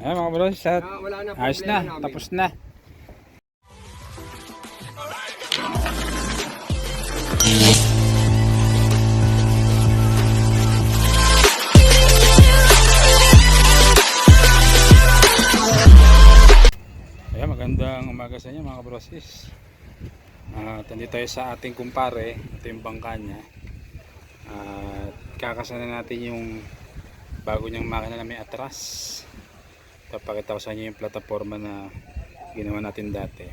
Ayan mga bros, at Ah, na ayos na, namin. tapos na. Ayan, magandang umaga sa inyo mga brosis. At nandito tayo sa ating kumpare, ito yung bangka niya. At kakasana natin yung bago niyang makina na may atras. Papakita ko sa inyo yung plataforma na ginawa natin dati.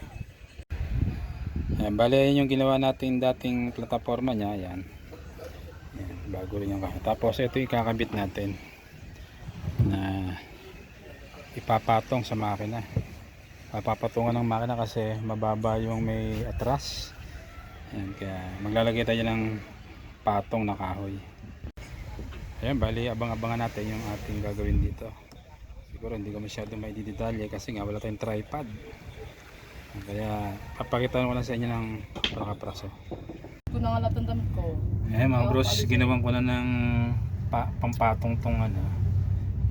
Ayan, bali yun yung ginawa natin dating plataforma niya. Ayan. Ayan, bago rin yung kaya. Tapos ito yung kakabit natin na ipapatong sa makina. Papapatungan ng makina kasi mababa yung may atras. Ayan, kaya maglalagay tayo ng patong na kahoy. Ayan, bali abang-abangan natin yung ating gagawin dito. Siguro hindi ko masyado may didetalye kasi nga wala tayong tripod. Kaya papakita ko lang sa inyo ng prakapraso. Ito na nga lahat ng damit ko. Ayan mga bros, ginawan ko na ng pa, pampatong tong ano.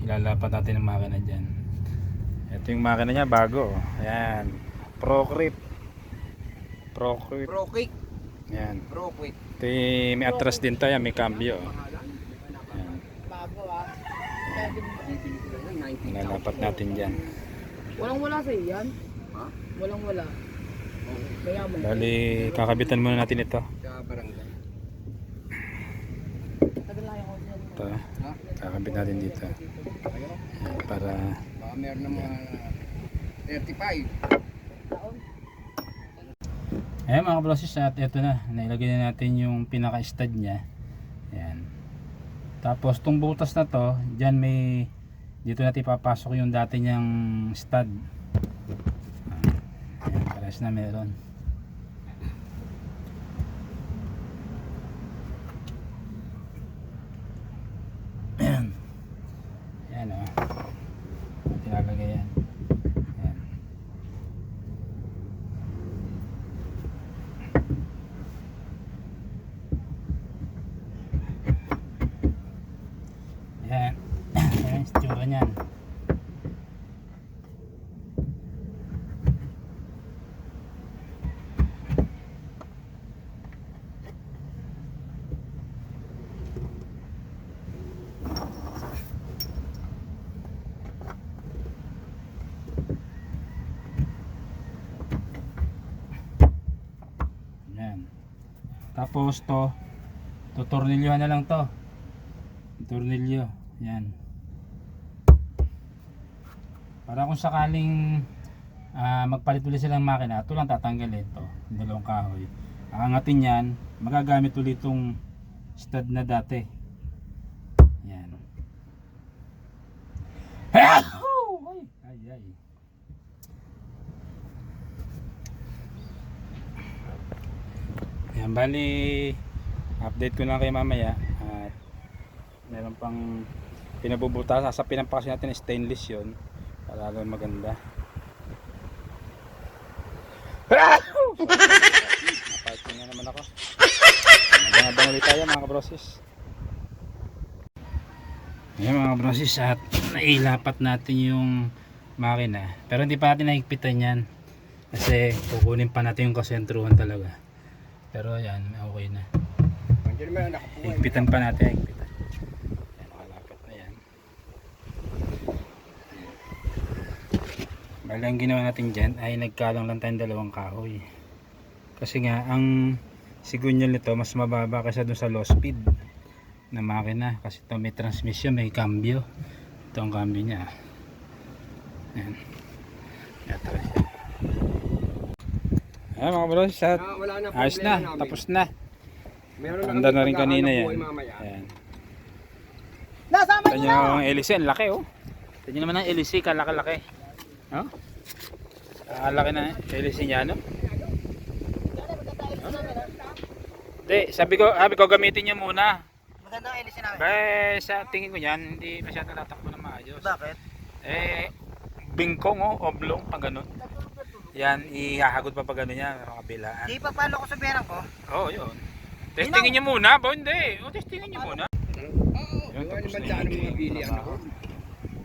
Ilalapat natin ang makina dyan. Ito yung makina niya bago. Ayan. Pro Grip. Pro Grip. Pro quick. Ayan. Pro quick. Ito may atras din tayo, may cambio. Ayan. Bago ah. Kaya din- Bibili ko lang yan, 90,000. Ilalapat natin dyan. Walang wala sa yan. Ha? Walang wala. Mayaman. Bali, kakabitan muna natin ito. Sa barangay. Tagal na yung audio. Ito, kakabit natin dito. Ayan, para Baka meron ng mga 35. Taon. Ayan mga brosis at ito na, nailagay na natin yung pinaka-stud niya. Ayan. Tapos tong butas na to, dyan may dito natin papasok yung dati niyang stud. Ayan, pares na meron. Ayan. Ayan o. Tinalagay yan. Ayan. Ayan. Ayan. Tapos to, tutornilyohan na lang to. Tornilyo. Yan. Para kung sakaling ah, magpalit ulit silang makina, ito lang tatanggalin to. Yung dalawang kahoy. Aangatin yan, magagamit ulit itong stud na dati. Yan. Ay, ay. Yan, bali update ko lang kayo mamaya at meron pang pinabubuta sasapin pa kasi natin ng stainless para lalo maganda. Naparking na naman ako. Nabang ulit tayo mga kabrosis. Ayan mga kabrosis at nailapat natin yung makina. Pero hindi pa natin nahigpitan yan. Kasi kukunin pa natin yung kasentruhan talaga. Pero yan okay na. Higpitan pa natin, higpitan. Ayan, nakalapit na yan. Bali, ang ginawa natin dyan ay nagkalang lang tayong dalawang kahoy. Kasi nga, ang sigunyal nito mas mababa kaysa dun sa low speed na makina. Kasi ito may transmission, may cambio. Ito ang cambio niya. Ayan. Ito. Ayan mga bros, at Ah, wala na ayos na, namin. tapos na. Meron Anda na rin kanina yan. Ayan. Nasama Ito nyo ang LC, ang laki oh. Nyo naman ang LC, kalaki-laki. Oh? Kalaki na LC niya, no? Hindi, sabi ko, sabi ko gamitin niyo muna. Maganda ang LC namin. Ba, sa tingin ko yan, hindi masyado natakbo na maayos. Bakit? Eh, bingkong oh, oblong, pag ganun. Yan, ihahagod pa pag gano'n yan, kabilaan. Di pa paano ko sa perang ko? Oo, oh, yun. Testingin niyo muna, ba hindi? O, testingin niyo muna. Oo, Yun, gawa tapos na yung mga bili. Ano trabaho. ko.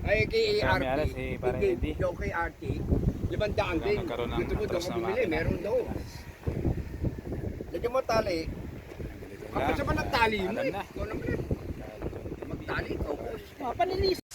Ay, kay Kami ART. alas, si Parang Eddie. Yung kay RT. Limandaan din. nagkaroon ng Gusto mo daw atras na bumili, meron daw. Lagyan mo tali. Kapag sa ng tali mo eh. Ikaw naman eh. Magtali, ikaw boss.